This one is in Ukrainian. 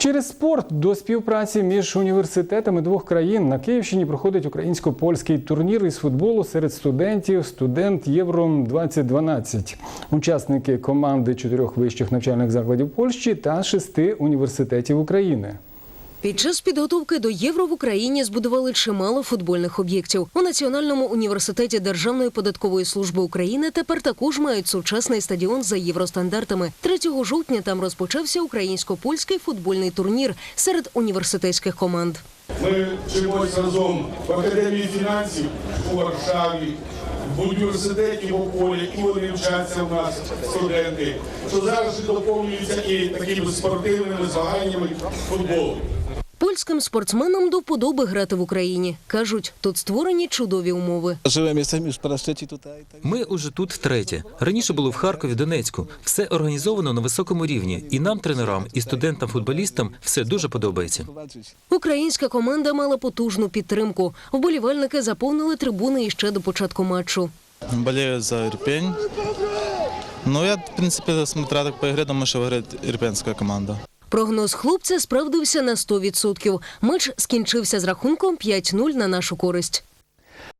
Через спорт до співпраці між університетами двох країн на Київщині проходить українсько-польський турнір із футболу серед студентів студент Євро 2012 Учасники команди чотирьох вищих навчальних закладів Польщі та шести університетів України. Під час підготовки до євро в Україні збудували чимало футбольних об'єктів. У Національному університеті Державної податкової служби України тепер також мають сучасний стадіон за євростандартами. 3 жовтня там розпочався українсько-польський футбольний турнір серед університетських команд. Ми вчимось разом в академії фінансів у Варшаві, в університеті в Ополі, і вони вчаться в нас студенти, що зараз доповнюються і такими спортивними змаганнями футболу. Польським спортсменам до вподоби грати в Україні. Кажуть, тут створені чудові умови. Trzeci tutaj. Tak. Ми уже тут втретє. Раніше було в Харкові, Донецьку. Все організовано на високому рівні. І нам, тренерам, і студентам-футболістам, все дуже подобається. Українська команда мала потужну підтримку. Вболівальники заповнили трибуни іще до початку матчу. Болею за Ирпень. Ну, я, в принципе, смотря так по игре, думаю, что выиграет ирпенская команда. Прогноз хлопця справдився на 100%. Меч скінчився з рахунком 5-0 на нашу користь.